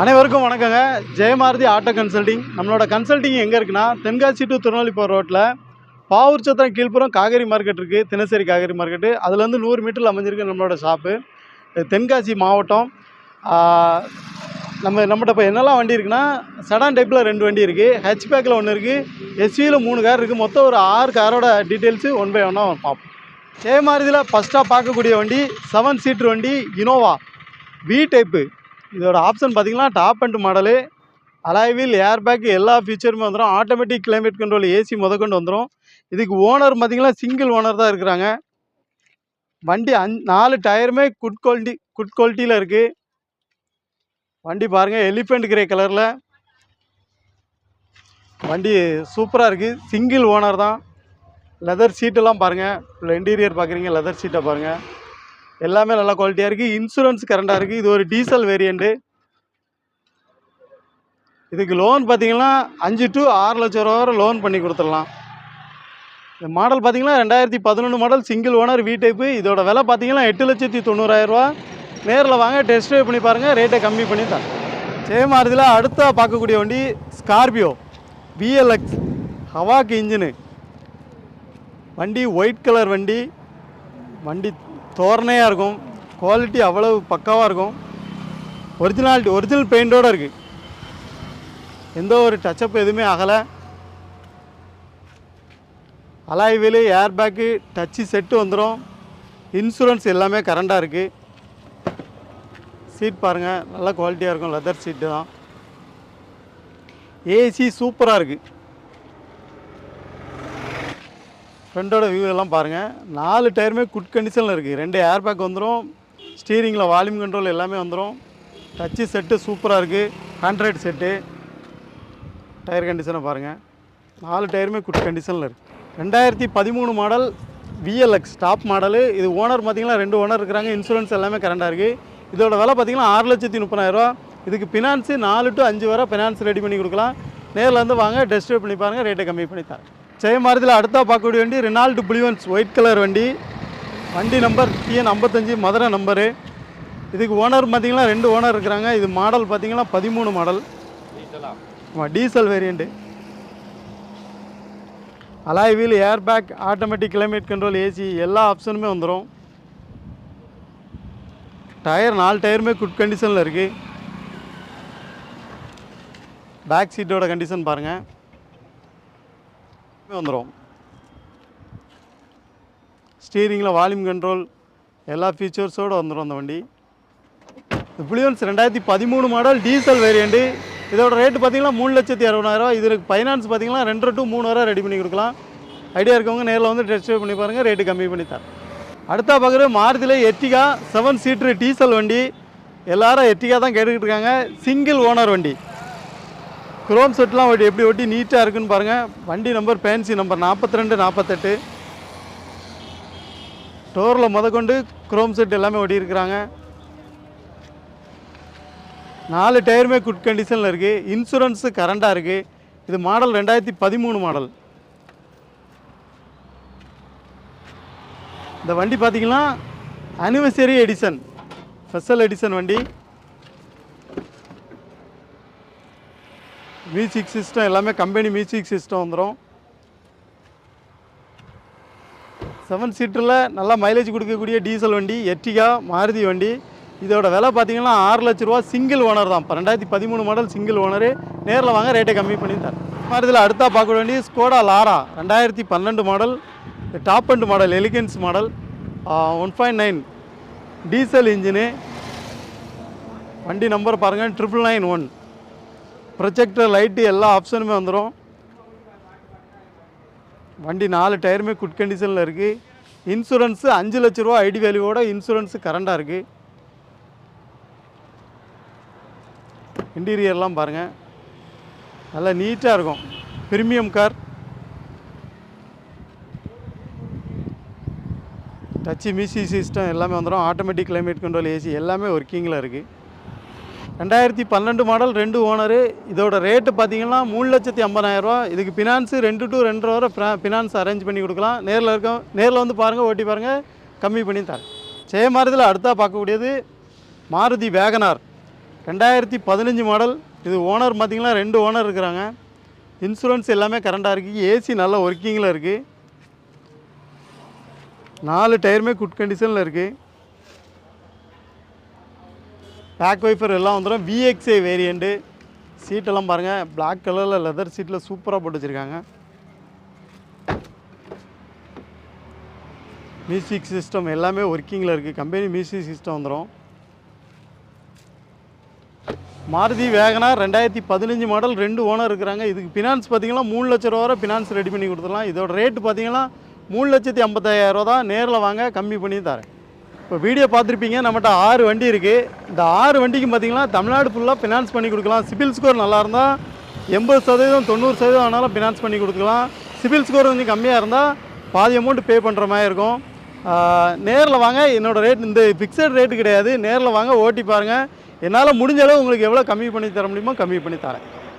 அனைவருக்கும் வணக்கங்க. Jayamarathi auto consulting நம்மளோட கன்சல்டிங் எங்கே இருக்குன்னா தென்காசி டு திருநெல்வேலி போகிற ரோட்டில் பாவூர் சத்திரம் கீழ்ப்புறம் காவேரி மார்க்கெட் இருக்குது தினசரி காவேரி மார்க்கெட்டு அதுலேருந்து நூறு மீட்டரில் அமைஞ்சிருக்கு நம்மளோட ஷாப்பு தென்காசி மாவட்டம். நம்ம நம்மகிட்ட இப்போ என்னெல்லாம் வண்டி இருக்குன்னா செடான் டைப்பில் ரெண்டு வண்டி இருக்குது ஹெச்பேக்கில் ஒன்று இருக்குது எஸ்வியில் மூணு கார் இருக்குது மொத்தம் ஒரு ஆறு காரோட டீட்டெயில்ஸு ஒன் பை ஒன்னாக பார்ப்போம். ஜெயமாரதியில் ஃபஸ்ட்டாக பார்க்கக்கூடிய வண்டி செவன் சீட்ரு வண்டி இனோவா வி டைப்பு இதோட ஆப்ஷன் பார்த்தீங்கன்னா top end model alloy wheel air bag எல்லா ஃபீச்சருமே வந்துடும் ஆட்டோமேட்டிக் கிளைமேட் கண்ட்ரோல் ஏசி முதற்கொண்டு வந்துடும் இதுக்கு ஓனர் பார்த்தீங்கன்னா சிங்கிள் ஓனர் தான் இருக்கிறாங்க. வண்டி அஞ் நாலு டயருமே குட் குவாலிட்டி குட் குவாலிட்டியில் இருக்குது வண்டி பாருங்கள் எலிஃபெண்ட் கிரே கலரில் வண்டி சூப்பராக இருக்குது சிங்கிள் ஓனர் தான். லெதர் சீட்டெல்லாம் பாருங்கள் இன்டீரியர் பார்க்குறீங்க லெதர் சீட்டை பாருங்கள் எல்லாமே நல்ல குவாலிட்டியாக இருக்குது இன்சூரன்ஸ் கரண்டாக இருக்குது இது ஒரு டீசல் வேரியண்ட்டு இதுக்கு லோன் பார்த்தீங்கன்னா அஞ்சு டு ஆறு லட்சம் ரூபா வரை லோன் பண்ணி கொடுத்துடலாம். இந்த மாடல் பார்த்தீங்கன்னா ரெண்டாயிரத்தி பதினொன்று model single owner V type இதோட விலை பார்த்தீங்கன்னா எட்டு லட்சத்தி தொண்ணூறாயிரரூவா நேரில் வாங்க டெஸ்ட் ட்ரைவ் பண்ணி பாருங்கள் ரேட்டை கம்மி பண்ணி தான் சேமாரதில் அடுத்தா பார்க்கக்கூடிய வண்டி ஸ்கார்பியோ விஎல்எக்ஸ் ஹவாக்கு இன்ஜினு வண்டி ஒயிட் கலர் வண்டி. வண்டி தோரணையாக இருக்கும். குவாலிட்டி அவ்வளவு பக்காவாக இருக்கும். ஒரிஜினாலிட்டி ஒரிஜினல் பெயிண்டோடு இருக்குது எந்த ஒரு டச்சப் எதுவுமே ஆகலை alloy wheel air bag touch set வந்துடும் இன்சூரன்ஸ் எல்லாமே கரண்டாக இருக்குது சீட் பாருங்கள் நல்ல குவாலிட்டியாக இருக்கும். லெதர் சீட்டு தான். ஏசி சூப்பராக இருக்குது ஃப்ரெண்டோட வியூ எல்லாம் பாருங்கள் நாலு டயருமே குட் கண்டிஷனில் இருக்குது ரெண்டு ஏர் பேக் வந்துடும் ஸ்டீரிங்கில் வால்யூம் கண்ட்ரோல் எல்லாமே வந்துடும் டச்சு செட்டு சூப்பராக இருக்குது ஆண்ட்ராய்டு செட்டு டயர் கண்டிஷனை பாருங்கள் நாலு டயருமே குட் கண்டிஷனில் இருக்குது ரெண்டாயிரத்தி பதிமூணு மாடல் விஎல்எக்ஸ் டாப் மாடலு இது ஓனர் பார்த்திங்கன்னா ரெண்டு ஓனர் இருக்கிறாங்க. இன்சூரன்ஸ் எல்லாமே கரண்டாக இருக்குது இதோட விலை பார்த்தீங்கன்னா ஆறு லட்சத்தி முப்பதாயிரரூவா இதுக்கு ஃபினான்ஸு நாலு டு அஞ்சு வரை ஃபினான்ஸ் ரெடி பண்ணி கொடுக்கலாம். நேரில் வந்து வாங்க. டெஸ்ட் பண்ணி பாருங்கள் ரேட்டை கம்மி பண்ணி தரேன். ஜெயமாரதியில் அடுத்தா பார்க்கக்கூடிய வண்டி ரெனால்டு புலிவன்ஸ் ஒயிட் கலர் வண்டி. வண்டி நம்பர் டிஎன் ஐம்பத்தஞ்சு மதுரை நம்பரு இதுக்கு ஓனர் பார்த்தீங்கன்னா ரெண்டு ஓனர் இருக்கிறாங்க. இது மாடல் பார்த்தீங்கன்னா பதிமூணு மாடல் ஆமாம் diesel variant alloy wheel air bag automatic climate control AC எல்லா ஆப்ஷனுமே வந்துடும் டயர் நாலு டயருமே குட் கண்டிஷனில் இருக்குது பேக் சீட்டோட கண்டிஷன் பாருங்கள் வந்துடும் ஸ்டீரிங்கில் வால்யூம் கண்ட்ரோல் எல்லா ஃபீச்சர்ஸோடு வந்துடும் அந்த வண்டி. புளியன்ஸ் ரெண்டாயிரத்தி பதிமூணு மாடல் டீசல் வேரியண்ட்டு இதோட ரேட்டு பார்த்தீங்கன்னா மூணு லட்சத்தி அறுபதாயிரம் இதுக்கு ஃபைனான்ஸ் பார்த்தீங்கன்னா ரெண்டு டு மூணு வரை ரெடி பண்ணி கொடுக்கலாம். ஐடியா இருக்கவங்க நேரில் வந்து டெஸ்ட் பண்ணி பாருங்கள் ரேட்டு கம்மி பண்ணி தரேன். அடுத்தா பார்க்குறது மாருதியில் எர்டிகா செவன் சீட்ரு டீசல் வண்டி. எல்லாரும் எர்டிகா தான் கேட்டுக்கிட்டு இருக்காங்க. சிங்கிள் ஓனர் வண்டி. குரோம் செட்லாம் ஒட்டி எப்படி ஒட்டி நீட்டாக இருக்குன்னு பாருங்கள் வண்டி நம்பர் பேன்சி நம்பர் நாற்பத்தி ரெண்டு நாற்பத்தெட்டு டோரில் முதற்கொண்டு குரோம் செட் எல்லாமே ஒட்டி இருக்கிறாங்க. நாலு டயருமே குட் கண்டிஷனில் இருக்குது இன்சூரன்ஸு கரண்டாக இருக்குது இது மாடல் ரெண்டாயிரத்தி பதிமூணு மாடல் இந்த வண்டி பார்த்தீங்கன்னா அனிவர்சரி எடிசன் ஸ்பெஷல் எடிசன் வண்டி. மியூசிக் சிஸ்டம் எல்லாமே கம்பெனி மியூசிக் சிஸ்டம் வந்துடும் செவன் சீட்டரில் நல்லா மைலேஜ் கொடுக்கக்கூடிய டீசல் வண்டி எர்டிகா மாருதி வண்டி. இதோட விலை பார்த்தீங்கன்னா ஆறு லட்ச ரூபா சிங்கிள் ஓனர் தான். இப்போ ரெண்டாயிரத்தி பதிமூணு மாடல் சிங்கிள் ஓனரு நேரில் வாங்க ரேட்டை கம்மி பண்ணி தரேன். மாருதியில் அடுத்தா பார்க்க வேண்டிய ஸ்கோடா லாரா ரெண்டாயிரத்தி பன்னெண்டு model top end model elegance model one point nine diesel engine வண்டி நம்பர் பாருங்கள் triple nine one projector light எல்லா ஆப்ஷனுமே வந்துடும் வண்டி நாலு டயருமே குட் கண்டிஷனில் இருக்குது இன்சூரன்ஸு அஞ்சு லட்ச ரூபா ஐடி வேல்யூவோட இன்சூரன்ஸு கரண்டாக இருக்குது இன்டீரியர்லாம் பாருங்கள் நல்லா நீட்டாக இருக்கும். Premium car touch music system எல்லாமே வந்துடும் ஆட்டோமேட்டிக் கிளைமேட் கண்ட்ரோல் ஏசி எல்லாமே ஒர்க்கிங்கில் இருக்குது ரெண்டாயிரத்தி பன்னெண்டு மாடல் ரெண்டு ஓனரு இதோட ரேட்டு பார்த்தீங்கன்னா மூணு லட்சத்தி ஐம்பதாயிரரூவா இதுக்கு ஃபினான்ஸு ரெண்டு டு ரெண்டரை வரை ஃபினான்ஸ் அரேஞ்ச் பண்ணி கொடுக்கலாம். நேரில் இருக்க நேரில் வந்து பாருங்கள் ஓட்டி பாருங்கள் கம்மி பண்ணி தரேன். ஜெயமாரதியில் அடுத்தா பார்க்கக்கூடியது மாருதி வேகனார். ரெண்டாயிரத்தி பதினஞ்சு மாடல் இது ஓனர் பார்த்தீங்கன்னா ரெண்டு ஓனர் இருக்கிறாங்க. இன்சூரன்ஸ் எல்லாமே கரண்டாக இருக்குது ஏசி நல்ல ஒர்க்கிங்கில் இருக்குது நாலு டயருமே குட் கண்டிஷனில் இருக்குது பேக் வைஃபர் எல்லாம் வந்துடும் விஎக்ஸ்ஐ வேரியண்ட்டு சீட்டெல்லாம் பாருங்கள் பிளாக் கலரில் லெதர் சீட்டில் சூப்பராக போட்டு வச்சுருக்காங்க. மியூசிக் சிஸ்டம் எல்லாமே ஒர்க்கிங்கில் இருக்குது கம்பெனி மியூசிக் சிஸ்டம் வந்துடும் மாருதி வேகனா ரெண்டாயிரத்தி பதினஞ்சு மாடல் ரெண்டு ஓனர் இருக்கிறாங்க. இதுக்கு ஃபினான்ஸ் பார்த்தீங்கன்னா மூணு லட்ச ரூபா வரை ஃபினான்ஸ் ரெடி பண்ணி கொடுத்துடலாம். இதோட ரேட்டு பார்த்தீங்கன்னா மூணு லட்சத்தி ஐம்பத்தாயிரம் ரூபா தான். நேரில் வாங்க கம்மி பண்ணி தரேன். இப்போ வீடியோ பார்த்துருப்பீங்க நம்மகிட்ட ஆறு வண்டி இருக்குது இந்த ஆறு வண்டிக்கு பார்த்தீங்கன்னா தமிழ்நாடு ஃபுல்லாக ஃபினான்ஸ் பண்ணி கொடுக்கலாம். சிபில் ஸ்கோர் நல்லா இருந்தால் எண்பது சதவீதம் தொண்ணூறு சதவீதம் ஆனாலும் ஃபினான்ஸ் பண்ணி கொடுக்கலாம். சிபில் ஸ்கோர் கொஞ்சம் கம்மியாக இருந்தால் பாதி அமௌண்ட் பே பண்ணுற மாதிரி இருக்கும். நேரில் வாங்க என்னோடய ரேட் இந்த ஃபிக்ஸட் ரேட்டு கிடையாது. நேரில் வாங்க ஓட்டி பாருங்கள் என்னால் முடிஞ்ச அளவு உங்களுக்கு எவ்வளோ கம்மி பண்ணி தர முடியுமோ கம்மி பண்ணி தரேன்.